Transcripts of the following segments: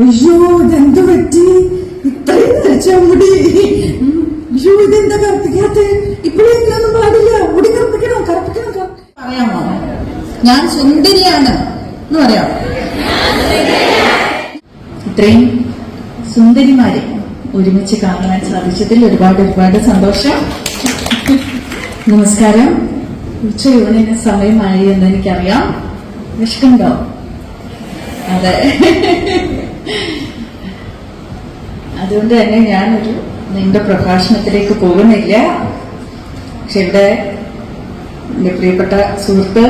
അയ്യോ ഇതെന്ത് പറ്റി? ഇത്രയും നരച്ച മുടി. അയ്യോ ഇതെന്താ കറുപ്പിക്കാത്ത? ഇപ്പോഴെങ്കിലൊന്നും പാടില്ല. മുടി കറുപ്പിക്കണം കറുപ്പിക്കണം കറു- പറയാമോ ഞാൻ സുന്ദരിയാണ് എന്ന് പറയാം. ഇത്രയും സുന്ദരിമാരെ ഒരുമിച്ച് കാണാൻ സാധിച്ചതിൽ ഒരുപാട് ഒരുപാട് സന്തോഷം. നമസ്കാരം. ഉച്ചയൂണിന് സമയമായി എന്ന് എനിക്കറിയാം. വിഷ്കണ്ടോ അതെ. അതുകൊണ്ട് തന്നെ ഞാനൊരു നിന്റെ പ്രഭാഷണത്തിലേക്ക് പോകുന്നില്ല. പക്ഷെ ഇവിടെ എന്റെ പ്രിയപ്പെട്ട സുഹൃത്ത്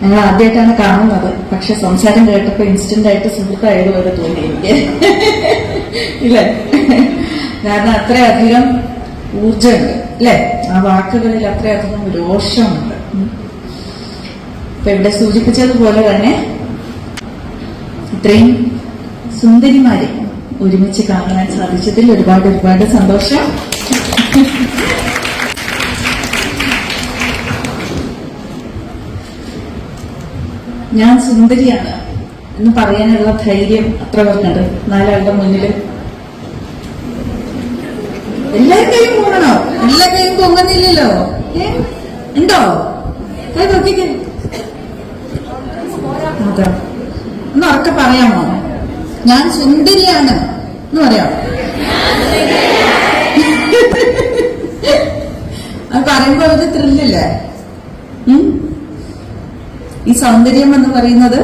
ഞങ്ങൾ ആദ്യമായിട്ടാണ് കാണുന്നത്. പക്ഷെ സംസാരം കേട്ടപ്പോ ഇൻസ്റ്റന്റ് ആയിട്ട് സുഹൃത്തായതുപോലെ തോന്നി എനിക്ക്. ഇല്ല? കാരണം അത്രയധികം ഊർജമുണ്ട് അല്ലെ ആ വാക്കുകളിൽ അത്രയധികം രോഷമുണ്ട്. ഇപ്പൊ ഇവിടെ സൂചിപ്പിച്ചതുപോലെ തന്നെ ഇത്രയും സുന്ദരിമാരെ ഒരുമിച്ച് കാണാൻ സാധിച്ചതിൽ ഒരുപാട് ഒരുപാട് സന്തോഷം. ഞാൻ സുന്ദരിയാണ് എന്ന് പറയാനുള്ള ധൈര്യം അത്ര പറഞ്ഞത് നാലാളുടെ മുന്നിൽ എല്ലാ കൈയും പോകണോ? എല്ലാ കൈയും പൊങ്ങുന്നില്ലല്ലോ? ഉണ്ടോ? കൈ നോക്കിക്കേ അതെ. ഒന്ന് ഉറക്കെ പറയാമോ? ഞാൻ സുന്ദരിയാണ് എന്ന് പറയാം അത് പറയുമ്പോ ഒരു ത്രില്ലല്ലേ? ഈ സൗന്ദര്യം എന്ന് പറയുന്നത്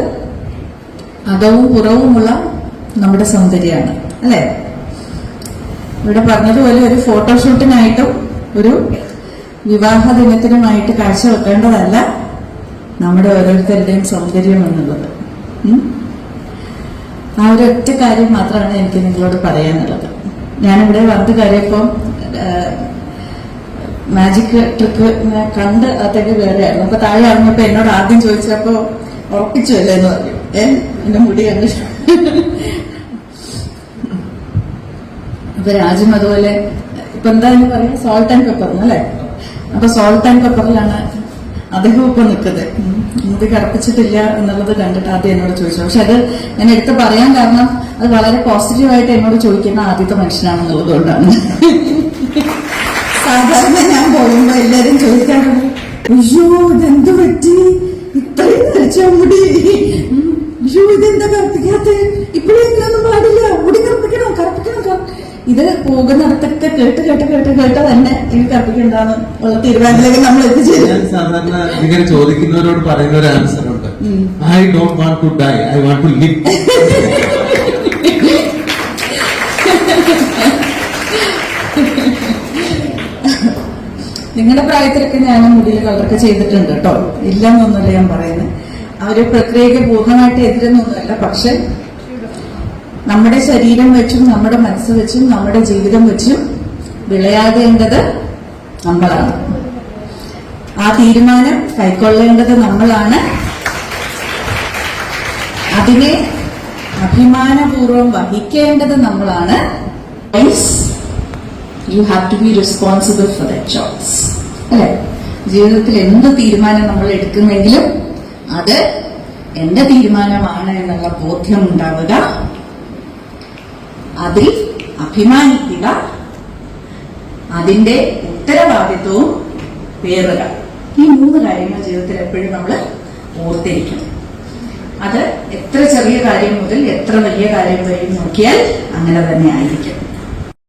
അകവും പുറവുമുള്ള നമ്മുടെ സൗന്ദര്യമാണ് അല്ലെ ഇവിടെ പറഞ്ഞതുപോലെ ഒരു ഫോട്ടോഷൂട്ടിനായിട്ടും ഒരു വിവാഹ ദിനത്തിനുമായിട്ട് കാഴ്ച വെക്കേണ്ടതല്ല നമ്മുടെ ഓരോരുത്തരുടെയും സൗന്ദര്യം എന്നുള്ളത്? ആ ഒരു ഒറ്റ കാര്യം മാത്രമാണ് എനിക്ക് നിങ്ങളോട് പറയാനുള്ളത്. ഞാനിവിടെ വന്ന് കയറിയപ്പം മാജിക് ട്രിക്ക് കണ്ട് അത്തേക്ക് കയറിയായിരുന്നു. അപ്പൊ താഴെ ഇറങ്ങിയപ്പോ എന്നോട് ആദ്യം ചോദിച്ചപ്പോ ഉറപ്പിച്ചു അല്ലേ എന്ന് പറഞ്ഞു. ഏ എന്റെ മുടി കണ്ടു? അപ്പൊ രാജ്യം അതുപോലെ ഇപ്പൊ എന്താ പറയാം? സോൾട്ട് ആൻഡ് പെപ്പർ അല്ലേ? അപ്പൊ സോൾട്ട് ആൻഡ് പെപ്പറിലാണ് അദ്ദേഹം ഇപ്പൊ നിൽക്കുന്നത്. ഇത് മുടി കറപ്പിച്ചിട്ടില്ല എന്നുള്ളത് കണ്ടിട്ട് ആദ്യം എന്നോട് ചോദിച്ചു. പക്ഷെ അത് ഞാൻ എടുത്ത് പറയാൻ കാരണം അത് വളരെ പോസിറ്റീവായിട്ട് എന്നോട് ചോദിക്കുന്ന ആദ്യത്തെ മനുഷ്യനാണെന്നുള്ളത് കൊണ്ടാണ്. സാധാരണ ഞാൻ പോകുമ്പോ എല്ലാരും ചോദിക്കാറുണ്ട് അയ്യോ ഇതെന്ത് പറ്റി? ഇത്രയും നരച്ച മുടി ഉം. അയ്യോ ഇതെന്താ കറുപ്പിക്കാത്ത ഇപ്പോഴെങ്കിലൊന്നും പാടില്ല മുടി കറുപ്പിക്കണം കറുപ്പിക്കണം കറു- ഇത് പോകുന്നിടത്തൊക്കെ കേട്ട് കേട്ട് കേട്ട് കേട്ട് തന്നെ എനിക്ക് കറുപ്പിക്കണ്ടെന്ന് ഉള്ള തീരുമാനത്തിലേക്ക് നമ്മൾ എത്തിച്ചേരും സാധാരണ ഇങ്ങനെ ചോദിക്കുന്നവരോട് പറയുന്ന ഒരു ആൻസർ ഉണ്ട്. I don't want to die I want to live നിങ്ങളുടെ പ്രായത്തിലൊക്കെ ഞാൻ മുടിയിൽ കളറൊക്കെ ചെയ്തിട്ടുണ്ട് കേട്ടോ. ഇല്ലെന്നൊന്നുമല്ല ഞാൻ പറയുന്നത്. ആ ഒരു പ്രക്രിയക്ക് പൂർണമായിട്ട് എതിരെന്നൊന്നുമല്ല. പക്ഷെ നമ്മുടെ ശരീരം വെച്ചും നമ്മുടെ മനസ്സ് വെച്ചും നമ്മുടെ ജീവിതം വെച്ചും വിളയാകേണ്ടത് നമ്മളാണ്. ആ തീരുമാനം കൈക്കൊള്ളേണ്ടത് നമ്മളാണ്. അതിനെ അഭിമാനപൂർവം വഹിക്കേണ്ടത് നമ്മളാണ്. You have to be responsible for the choice അല്ലെ? ജീവിതത്തിൽ എന്ത് തീരുമാനം നമ്മൾ എടുക്കുന്നെങ്കിലും അത് എന്റെ തീരുമാനമാണ് എന്നുള്ള ബോധ്യം ഉണ്ടാവുക. അതിൽ അഭിമാനിക്കുക. അതിന്റെ ഉത്തരവാദിത്വവും പേറുക. ഈ മൂന്ന് കാര്യങ്ങൾ ജീവിതത്തിൽ എപ്പോഴും നമ്മൾ ഓർത്തിരിക്കണം അത് എത്ര ചെറിയ കാര്യം മുതൽ എത്ര വലിയ കാര്യം വരെയും നോക്കിയാൽ അങ്ങനെ തന്നെ ആയിരിക്കും.